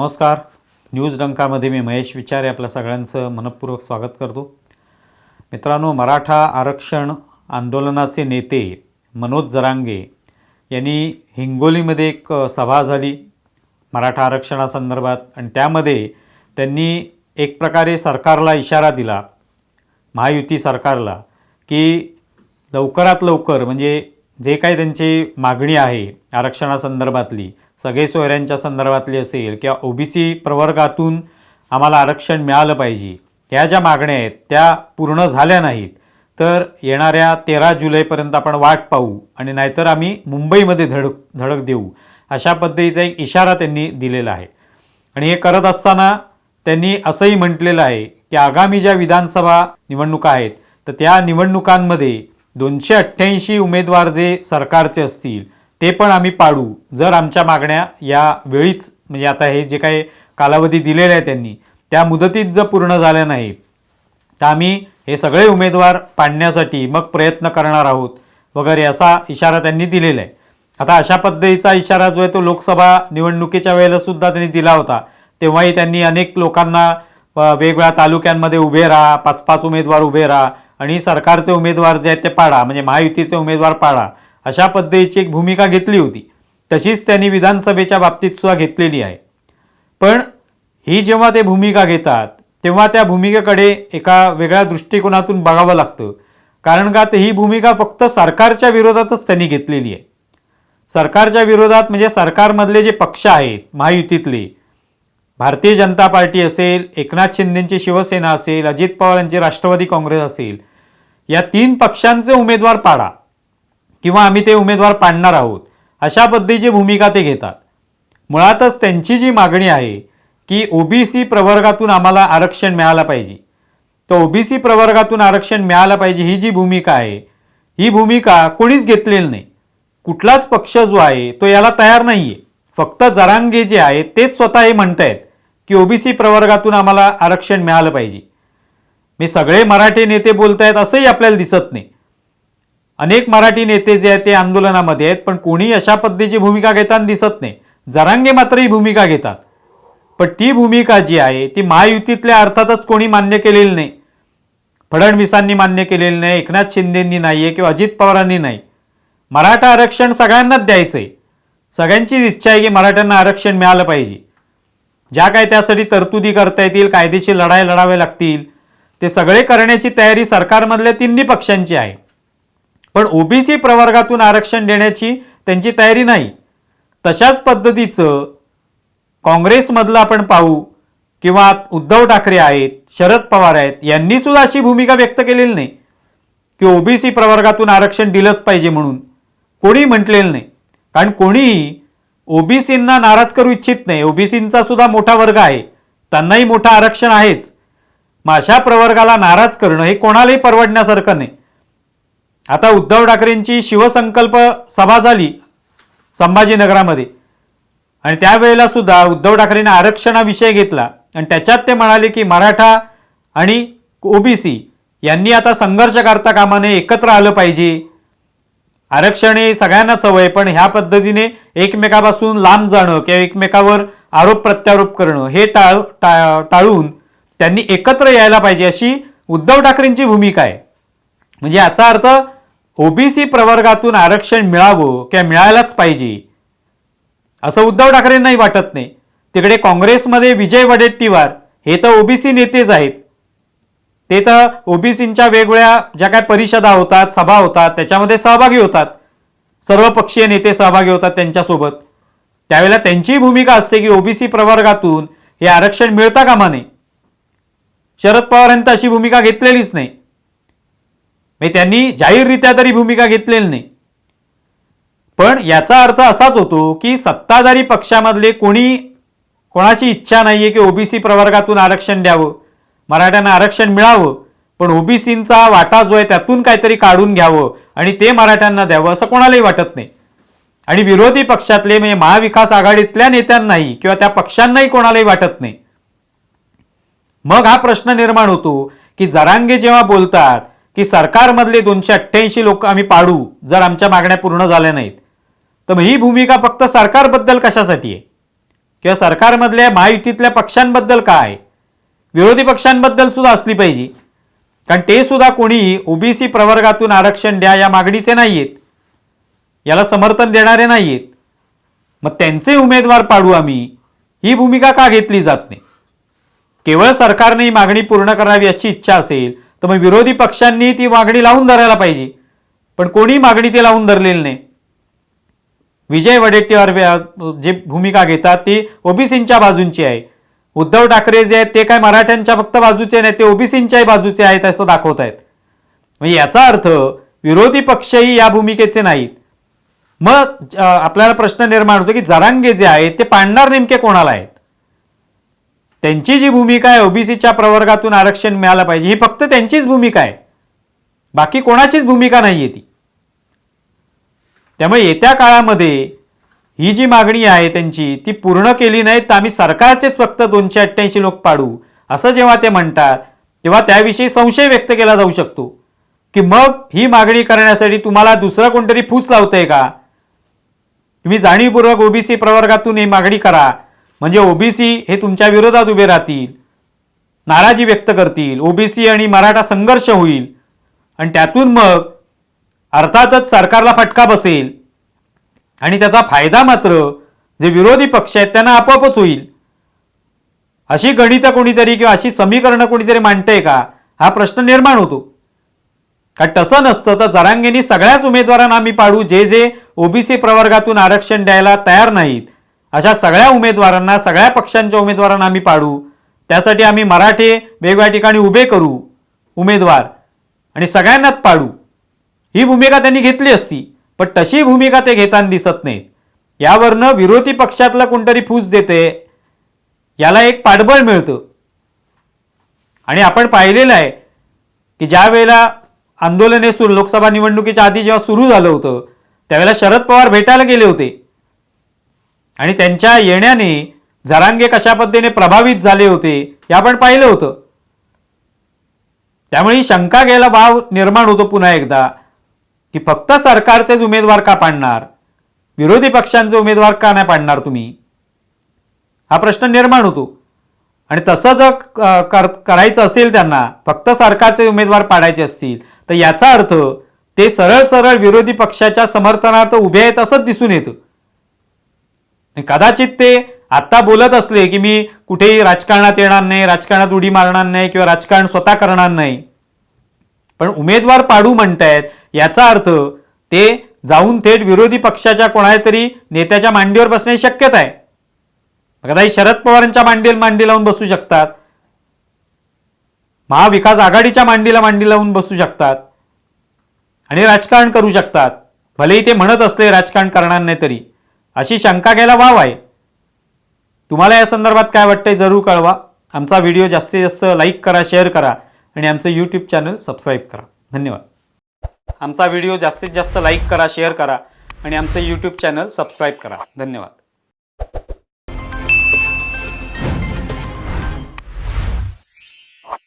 नमस्कार. न्यूज डंकामध्ये मी महेश विचारे आपल्या सगळ्यांचं मनपूर्वक स्वागत करतो. मित्रांनो मराठा आरक्षण आंदोलनाचे नेते मनोज जरांगे यांनी हिंगोलीमध्ये एक सभा झाली मराठा आरक्षणासंदर्भात आणि त्यामध्ये त्यांनी एक प्रकारे सरकारला इशारा दिला महायुती सरकारला की लवकरात लवकर म्हणजे जे काही त्यांची मागणी आहे आरक्षणासंदर्भातली सगळे सोयऱ्यांच्या संदर्भातली असेल किंवा ओबीसी प्रवर्गातून आम्हाला आरक्षण मिळालं पाहिजे ह्या ज्या मागण्या आहेत त्या पूर्ण झाल्या नाहीत तर येणाऱ्या तेरा जुलैपर्यंत आपण वाट पाहू आणि नाहीतर आम्ही मुंबईमध्ये धडक धडक देऊ अशा पद्धतीचा एक इशारा त्यांनी दिलेला आहे. आणि हे करत असताना त्यांनी असंही म्हटलेलं आहे की आगामी ज्या विधानसभा निवडणुका आहेत तर त्या निवडणुकांमध्ये दोनशे अठ्ठ्याऐंशी उमेदवार जे सरकारचे असतील ते पण आम्ही पाडू. जर आमच्या मागण्या या वेळीच म्हणजे आता हे जे काही कालावधी दिलेला आहे त्यांनी त्या मुदतीत जर पूर्ण झाल्या नाही तर आम्ही हे सगळे उमेदवार पाडण्यासाठी मग प्रयत्न करणार आहोत वगैरे असा इशारा त्यांनी दिलेला आहे. आता अशा पद्धतीचा इशारा जो आहे तो लोकसभा निवडणुकीच्या वेळेला सुद्धा त्यांनी दिला होता. तेव्हाही त्यांनी अनेक लोकांना वेगवेगळ्या तालुक्यांमध्ये उभे राहा पाच पाच उमेदवार उभे राहा आणि सरकारचे उमेदवार जे आहेत ते पाडा म्हणजे महायुतीचे उमेदवार पाडा. अशा पद्धतीची एक भूमिका घेतली होती. तशीच त्यांनी विधानसभेच्या बाबतीत सुद्धा घेतलेली आहे. पण ही जेव्हा ते भूमिका घेतात तेव्हा त्या भूमिकेकडे एका वेगळ्या दृष्टिकोनातून बघावं लागतं. कारण का ते ही भूमिका फक्त सरकारच्या विरोधातच त्यांनी घेतलेली आहे. सरकारच्या विरोधात म्हणजे सरकारमधले जे पक्ष आहेत महायुतीतले भारतीय जनता पार्टी असेल एकनाथ शिंदेंची शिवसेना असेल अजित पवारांची राष्ट्रवादी काँग्रेस असेल या तीन पक्षांचे उमेदवार पाडा. किंवा आम्ही ते उमेदवार पाडणार आहोत अशा पद्धतीची भूमिका ते घेतात. मुळातच त्यांची जी मागणी आहे की ओबीसी प्रवर्गातून आम्हाला आरक्षण मिळालं पाहिजे. तर ओबीसी प्रवर्गातून आरक्षण मिळालं पाहिजे ही जी भूमिका आहे ही भूमिका कोणीच घेतलेली नाही. कुठलाच पक्ष जो आहे तो याला तयार नाही आहे फक्त जरांगे जे आहेत तेच स्वतः हे म्हणतायत की ओबीसी प्रवर्गातून आम्हाला आरक्षण मिळालं पाहिजे. मी सगळे मराठी नेते बोलत आहेत असंही आपल्याला दिसत नाही. अनेक मराठी नेते जे आहेत ते आंदोलनामध्ये आहेत पण कोणी अशा पद्धतीची भूमिका घेताना दिसत नाही. जरांगे मात्र ही भूमिका घेतात. पण ती भूमिका जी आहे ती महायुतीतल्या अर्थातच कोणी मान्य केलेली नाही. फडणवीसांनी मान्य केलेली नाही एकनाथ शिंदेंनी नाही आहे किंवा अजित पवारांनी नाही. मराठा आरक्षण सगळ्यांनाच द्यायचं आहे सगळ्यांचीच इच्छा आहे की मराठ्यांना आरक्षण मिळालं पाहिजे. ज्या काय त्यासाठी तरतुदी करता येतील कायदेशीर लढाई लढावे लागतील ते सगळे करण्याची तयारी सरकारमधल्या तिन्ही पक्षांची आहे. पण ओबीसी प्रवर्गातून आरक्षण देण्याची त्यांची तयारी नाही. तशाच पद्धतीचं काँग्रेसमधलं आपण पाहू किंवा उद्धव ठाकरे आहेत शरद पवार आहेत यांनी सुद्धा अशी भूमिका व्यक्त केलेली नाही की ओबीसी प्रवर्गातून आरक्षण दिलंच पाहिजे म्हणून. कोणी म्हटलेलं नाही. कारण कोणीही ओबीसींना नाराज करू इच्छित नाही. ओबीसींचा सुद्धा मोठा वर्ग आहे. त्यांनाही मोठं आरक्षण आहेच. मग अशा प्रवर्गाला नाराज करणं हे कोणालाही परवडण्यासारखं नाही. आता उद्धव ठाकरेंची शिवसंकल्प सभा झाली संभाजीनगरामध्ये. आणि त्यावेळेला सुद्धा उद्धव ठाकरेंनी आरक्षणाविषय घेतला. आणि त्याच्यात ते म्हणाले की मराठा आणि ओबीसी यांनी आता संघर्ष करता कामाने एकत्र आलं पाहिजे. आरक्षण हे सगळ्यांनाच हवं आहे पण ह्या पद्धतीने एकमेकापासून लांब जाणं किंवा एकमेकावर आरोप प्रत्यारोप करणं हे टाळ टा- टाळून त्यांनी एकत्र यायला पाहिजे अशी उद्धव ठाकरेंची भूमिका आहे. म्हणजे याचा अर्थ ओबीसी प्रवर्गातून आरक्षण मिळावं किंवा मिळायलाच पाहिजे असं उद्धव ठाकरेंनाही वाटत नाही. तिकडे काँग्रेसमध्ये विजय वडेट्टीवार हे तर ओबीसी नेतेच आहेत. ते तर ओबीसींच्या वेगवेगळ्या ज्या काय परिषदा होतात सभा होतात त्याच्यामध्ये सहभागी होतात. सर्व पक्षीय नेते सहभागी होतात त्यांच्यासोबत. त्यावेळेला त्यांची भूमिका असते की ओबीसी प्रवर्गातून हे आरक्षण मिळता कामा नये. शरद पवारांनी तर अशी भूमिका घेतलेलीच नाही. म्हणजे त्यांनी जाहीररित्या तरी भूमिका घेतलेली नाही. पण याचा अर्थ असाच होतो की सत्ताधारी पक्षामधले कोणी कोणाची इच्छा नाहीये की ओबीसी प्रवर्गातून आरक्षण द्यावं मराठ्यांना आरक्षण मिळावं पण ओबीसींचा वाटा जो आहे त्यातून काहीतरी काढून घ्यावं आणि ते मराठ्यांना द्यावं असं कोणालाही वाटत नाही. आणि विरोधी पक्षातले म्हणजे महाविकास आघाडीतल्या नेत्यांनाही किंवा त्या पक्षांनाही कोणालाही वाटत नाही. मग हा प्रश्न निर्माण होतो की जरांगे जेव्हा बोलतात की सरकारमधले दोनशे अठ्ठ्याऐंशी लोक आम्ही पाडू जर आमच्या मागण्या पूर्ण झाल्या नाहीत. तर मग ही भूमिका फक्त सरकारबद्दल कशासाठी आहे? किंवा सरकारमधल्या महायुतीतल्या पक्षांबद्दल काय विरोधी पक्षांबद्दल सुद्धा असली पाहिजे. कारण ते सुद्धा कोणी ओबीसी प्रवर्गातून आरक्षण द्या या मागणीचे नाही आहेत याला समर्थन देणारे नाही आहेत मग त्यांचे उमेदवार पाडू आम्ही ही भूमिका का घेतली जात नाही? केवळ सरकारने ही मागणी पूर्ण करावी अशी इच्छा असेल तर मग विरोधी पक्षांनी ती मागणी लावून धरायला पाहिजे. पण कोणी मागणी ती लावून धरलेली नाही. विजय वडेट्टीवार जे भूमिका घेतात ती ओबीसींच्या बाजूंची आहे. उद्धव ठाकरे जे आहेत ते काय मराठ्यांच्या फक्त बाजूचे नाही ते ओबीसींच्याही बाजूचे आहेत असं दाखवत आहेत. म्हणजे याचा अर्थ विरोधी पक्षही या भूमिकेचे नाहीत. मग आपल्याला प्रश्न निर्माण होतो की जरांगे जे आहेत ते पाडणार नेमके कोणाला आहेत? त्यांची जी भूमिका आहे ओबीसीच्या प्रवर्गातून आरक्षण मिळालं पाहिजे. ही फक्त त्यांचीच भूमिका आहे. बाकी कोणाचीच भूमिका नाही आहे ती. त्यामुळे येत्या काळामध्ये ही जी मागणी आहे त्यांची ती पूर्ण केली नाही तर आम्ही सरकारचेच फक्त दोनशे अठ्ठ्याऐंशी लोक पाडू असं जेव्हा ते म्हणतात तेव्हा त्याविषयी संशय व्यक्त केला जाऊ शकतो. की मग ही मागणी करण्यासाठी तुम्हाला दुसरं कोणतरी फूस लावतंय का? तुम्ही जाणीवपूर्वक ओबीसी प्रवर्गातून ही मागणी करा. म्हणजे ओबीसी हे तुमच्या विरोधात उभे राहतील नाराजी व्यक्त करतील ओबीसी आणि मराठा संघर्ष होईल. आणि त्यातून मग अर्थातच सरकारला फटका बसेल. आणि त्याचा फायदा मात्र जे विरोधी पक्ष आहेत त्यांना आपोआपच होईल. अशी गणितं कोणीतरी किंवा अशी समीकरणं कोणीतरी मांडतंय का? हा प्रश्न निर्माण होतो. कारण तसं नसतं तर जरांगेंनी सगळ्याच उमेदवारांना आम्ही पाडू जे जे ओबीसी प्रवर्गातून आरक्षण द्यायला तयार नाहीत. अशा सगळ्या उमेदवारांना सगळ्या पक्षांच्या उमेदवारांना आम्ही पाडू. त्यासाठी आम्ही मराठे वेगवेगळ्या ठिकाणी उभे करू उमेदवार आणि सगळ्यांनाच पाडू. ही भूमिका त्यांनी घेतली असती पण तशी भूमिका ते घेताना दिसत नाहीत. यावरनं विरोधी पक्षातलं कोणतरी फूस देते याला एक पाठबळ मिळतं. आणि आपण पाहिलेलं आहे की ज्या वेळेला आंदोलने सुरू लोकसभा निवडणुकीच्या आधी जेव्हा सुरू झालं होतं त्यावेळेला शरद पवार भेटायला गेले होते. आणि त्यांच्या येण्याने जरांगे कशा पद्धतीने प्रभावित झाले होते हे आपण पाहिलं होतं. त्यामुळे ही शंका घ्यायला वाव निर्माण होतो पुन्हा एकदा की फक्त सरकारचेच उमेदवार का पाडणार? विरोधी पक्षांचे उमेदवार का नाही पाडणार तुम्ही? हा प्रश्न निर्माण होतो. आणि तसं जर कर करायचं असेल त्यांना फक्त सरकारचे उमेदवार पाडायचे असतील तर याचा अर्थ ते सरळ सरळ विरोधी पक्षाच्या समर्थनार्थ उभे आहेत असंच दिसून येतं. कदाचित ते आत्ता बोलत असले की मी कुठेही राजकारणात येणार नाही राजकारणात उडी मारणार नाही किंवा राजकारण स्वतः करणार नाही. पण उमेदवार पाडू म्हणतायत याचा अर्थ ते जाऊन थेट विरोधी पक्षाच्या कोणाच्या तरी नेत्याच्या मांडीवर बसण्याची शक्यता आहे. कदाचित शरद पवारांच्या मांडीला मांडी लावून बसू शकतात. महाविकास आघाडीच्या मांडीला मांडी लावून बसू शकतात. आणि राजकारण करू शकतात. भलेही ते म्हणत असले राजकारण करणार नाही तरी. अशी शंका घ्यायला वाव आहे. तुम्हाला या संदर्भात काय वाटतंय जरूर कळवा. आमचा व्हिडिओ जास्तीत जास्त लाईक करा शेअर करा आणि आमचं यूट्यूब चॅनल सबस्क्राईब करा. धन्यवाद. आमचा व्हिडिओ जास्तीत जास्त लाईक करा शेअर करा आणि आमचं यूट्यूब चॅनल सबस्क्राईब करा. धन्यवाद.